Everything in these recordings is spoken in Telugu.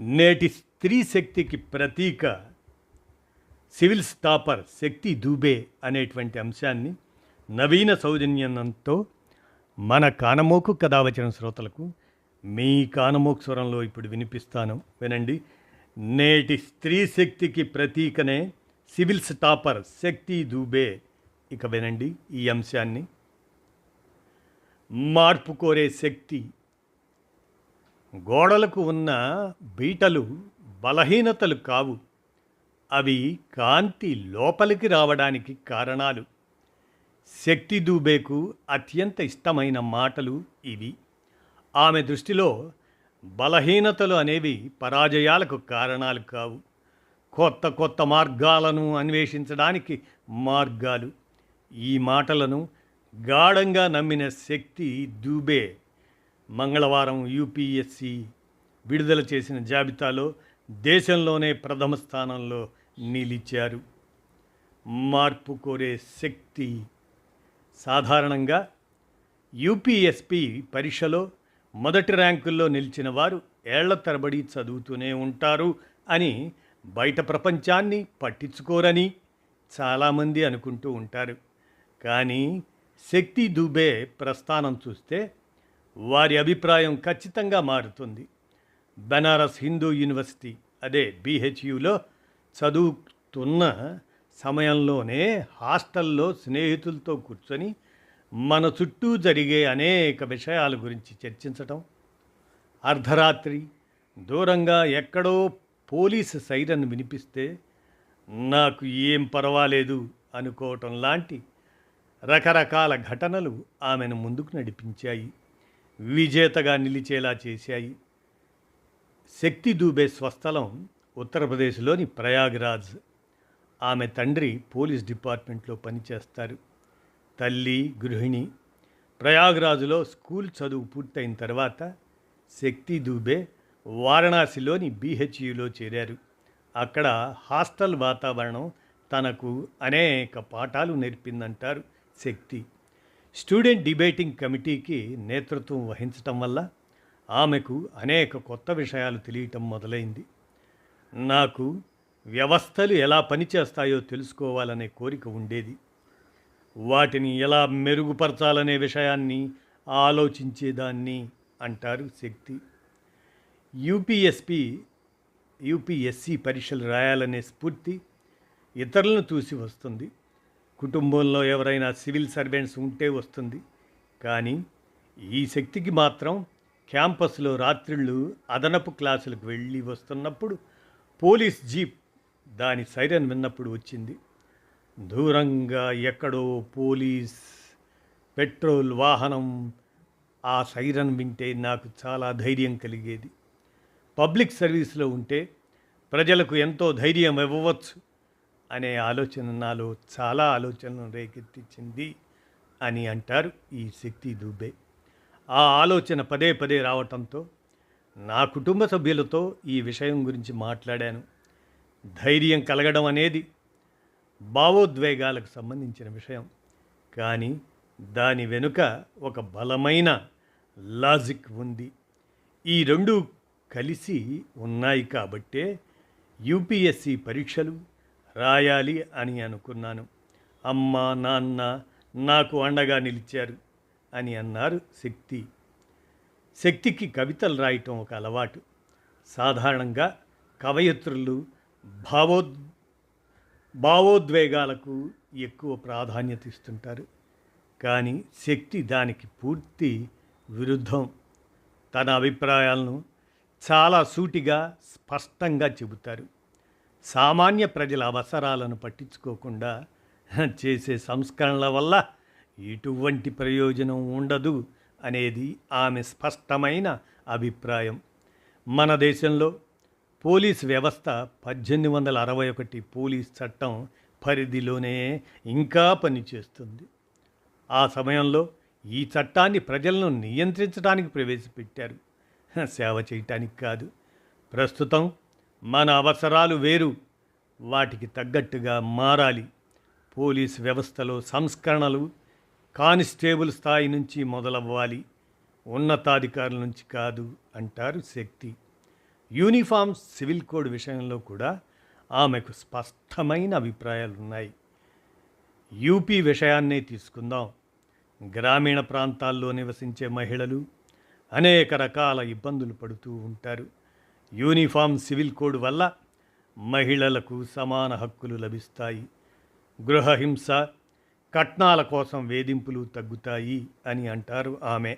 నేటి స్త్రీ శక్తికి ప్రతీక సివిల్ స్టాపర్ శక్తి దూబే అనేటువంటి అంశాన్ని నవీన సౌజన్యంతో మన కానమోకు కథ వచ్చిన శ్రోతలకు మీ కానమోకు స్వరంలో ఇప్పుడు వినిపిస్తాను. వినండి. నేటి స్త్రీ శక్తికి ప్రతీకనే సివిల్ స్టాపర్ శక్తి దూబే. ఇక వినండి ఈ అంశాన్ని. మార్పు కోరే శక్తి గోడలకు ఉన్న బీటలు బలహీనతలు కావు. అవి కాంతి లోపలికి రావడానికి కారణాలు. శక్తి దూబేకు అత్యంత ఇష్టమైన మాటలు ఇవి. ఆమె దృష్టిలో బలహీనతలు అనేవి పరాజయాలకు కారణాలు కావు. కొత్త కొత్త మార్గాలను అన్వేషించడానికి మార్గాలు. ఈ మాటలను గాఢంగా నమ్మిన శక్తి దూబే. మంగళవారం యూపీఎస్సీ విడుదల చేసిన జాబితాలో దేశంలోనే ప్రథమ స్థానంలో నిలిచారు. మార్పు కోరే శక్తి సాధారణంగా యూపీఎస్పి పరీక్షలో మొదటి ర్యాంకుల్లో నిలిచిన వారు ఏళ్ళ తరబడి చదువుతూనే ఉంటారు అని బయట ప్రపంచాన్ని పట్టించుకోరని చాలామంది అనుకుంటూ ఉంటారు. కానీ శక్తి దుబే ప్రస్థానం చూస్తే వారి అభిప్రాయం ఖచ్చితంగా మారుతుంది. బనారస్ హిందూ యూనివర్సిటీ అదే బీహెచ్యులో చదువుతున్న సమయంలోనే హాస్టల్లో స్నేహితులతో కూర్చొని మన చుట్టూ జరిగే అనేక విషయాల గురించి చర్చించటం అర్ధరాత్రి దూరంగా ఎక్కడో పోలీసు సైరన్ వినిపిస్తే నాకు ఏం పర్వాలేదు అనుకోవటం లాంటి రకరకాల ఘటనలు ఆమెను ముందుకు నడిపించాయి. విజేతగా నిలిచేలా చేశాయి. శక్తి దూబే స్వస్థలం ఉత్తరప్రదేశ్లోని ప్రయాగ్రాజ్. ఆమె తండ్రి పోలీస్ డిపార్ట్మెంట్లో పనిచేస్తారు. తల్లి గృహిణి. ప్రయాగ్రాజులో స్కూల్ చదువు పూర్తయిన తర్వాత శక్తి దూబే వారణాసిలోని బీహెచ్యులో చేరారు. అక్కడ హాస్టల్ వాతావరణం తనకు అనేక పాఠాలు నేర్పిందంటారు శక్తి. స్టూడెంట్ డిబేటింగ్ కమిటీకి నేతృత్వం వహించటం వల్ల ఆమెకు అనేక కొత్త విషయాలు తెలియటం మొదలైంది. నాకు వ్యవస్థలు ఎలా పనిచేస్తాయో తెలుసుకోవాలనే కోరిక ఉండేది. వాటిని ఎలా మెరుగుపరచాలనే విషయాన్ని ఆలోచించేదాన్ని అంటారు శక్తి. యూపీఎస్పి యూపీఎస్సి పరీక్షలు రాయాలనే స్ఫూర్తి ఇతరులను చూసి వస్తుంది. కుటుంబంలో ఎవరైనా సివిల్ సర్వెంట్స్ ఉంటే వస్తుంది. కానీ ఈ శక్తికి మాత్రం క్యాంపస్లో రాత్రిళ్ళు అదనపు క్లాసులకు వెళ్ళి వస్తున్నప్పుడు పోలీస్ జీప్ దాని సైరన్ విన్నప్పుడు వచ్చింది. దూరంగా ఎక్కడో పోలీస్ పెట్రోల్ వాహనం ఆ సైరన్ వింటే నాకు చాలా ధైర్యం కలిగేది. పబ్లిక్ సర్వీస్లో ఉంటే ప్రజలకు ఎంతో ధైర్యం ఇవ్వవచ్చు. అనే ఆలోచన నాలో చాలా ఆలోచనలను రేకెత్తించింది అని అంటారు ఈ శక్తి దుబే. ఆ ఆలోచన పదే పదే రావటంతో నా కుటుంబ సభ్యులతో ఈ విషయం గురించి మాట్లాడాను. ధైర్యం కలగడం అనేది భావోద్వేగాలకు సంబంధించిన విషయం. కానీ దాని వెనుక ఒక బలమైన లాజిక్ ఉంది. ఈ రెండు కలిసి ఉన్నాయి కాబట్టే యూపీఎస్సి పరీక్షలు రాయాలి అని అనుకున్నాను. అమ్మ నాన్న నాకు అండగా నిలిచారు అని అన్నారు శక్తి. శక్తికి కవితలు రాయటం ఒక అలవాటు. సాధారణంగా కవయిత్రులు భావోద్ భావోద్వేగాలకు ఎక్కువ ప్రాధాన్యత ఇస్తుంటారు. కానీ శక్తి దానికి పూర్తి విరుద్ధం. తన అభిప్రాయాలను చాలా సూటిగా స్పష్టంగా చెబుతారు. సామాన్య ప్రజల అవసరాలను పట్టించుకోకుండా చేసే సంస్కరణల వల్ల ఎటువంటి ప్రయోజనం ఉండదు అనేది ఆమె స్పష్టమైన అభిప్రాయం. మన దేశంలో పోలీస్ వ్యవస్థ పద్దెనిమిది వందల అరవై ఒకటి పోలీస్ చట్టం పరిధిలోనే ఇంకా పనిచేస్తుంది. ఆ సమయంలో ఈ చట్టాన్ని ప్రజలను నియంత్రించడానికి ప్రవేశపెట్టారు. సేవ చేయటానికి కాదు. ప్రస్తుతం మన అవసరాలు వేరు. వాటికి తగ్గట్టుగా మారాలి. పోలీస్ వ్యవస్థలో సంస్కరణలు కానిస్టేబుల్ స్థాయి నుంచి మొదలవ్వాలి. ఉన్నతాధికారుల నుంచి కాదు అంటారు శక్తి. యూనిఫామ్ సివిల్ కోడ్ విషయంలో కూడా ఆమెకు స్పష్టమైన అభిప్రాయాలు ఉన్నాయి యూపీ విషయాన్నే తీసుకుందాం. గ్రామీణ ప్రాంతాల్లో నివసించే మహిళలు అనేక రకాల ఇబ్బందులు పడుతూ ఉంటారు. యూనిఫామ్ సివిల్ కోడ్ వల్ల మహిళలకు సమాన హక్కులు లభిస్తాయి. గృహహింస కట్నాల కోసం వేధింపులు తగ్గుతాయి అని అంటారు ఆమె.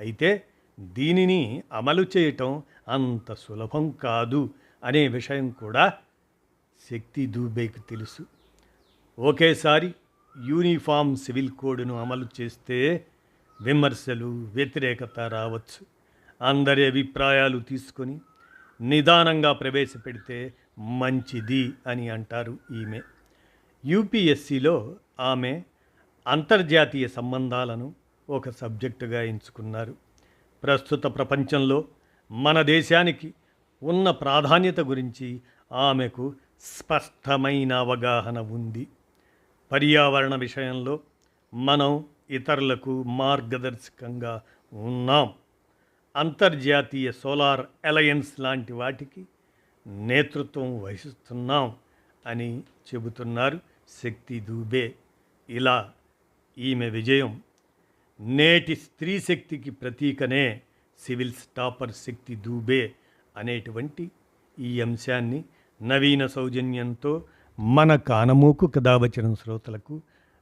అయితే దీనిని అమలు చేయటం అంత సులభం కాదు అనే విషయం కూడా శక్తి దూబేకి తెలుసు. ఒకేసారి యూనిఫామ్ సివిల్ కోడ్ను అమలు చేస్తే విమర్శలు వ్యతిరేకత రావచ్చు. అందరి అభిప్రాయాలు తీసుకొని నిదానంగా ప్రవేశపెడితే మంచిది అని అంటారు ఈమె. యూపీఎస్సిలో ఆమె అంతర్జాతీయ సంబంధాలను ఒక సబ్జెక్టుగా ఎంచుకున్నారు. ప్రస్తుత ప్రపంచంలో మన దేశానికి ఉన్న ప్రాధాన్యత గురించి ఆమెకు స్పష్టమైన అవగాహన ఉంది. పర్యావరణ విషయంలో మనం ఇతరులకు మార్గదర్శకంగా ఉన్నాం. అంతర్జాతీయ సోలార్ అలయన్స్ లాంటి వాటికి నేతృత్వం వహిస్తున్నాం అని చెబుతున్నారు శక్తి దూబే. ఇలా ఈమె విజయం నేటి స్త్రీ శక్తికి ప్రతీకనే సివిల్ స్టాపర్ శక్తి దూబే అనేటువంటి ఈ అంశాన్ని నవీన సౌజన్యంతో మన కానమూకు కథావచనం శ్రోతలకు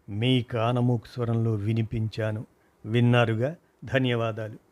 మీ కానమూకు స్వరంలో వినిపించాను. విన్నారుగా? ధన్యవాదాలు.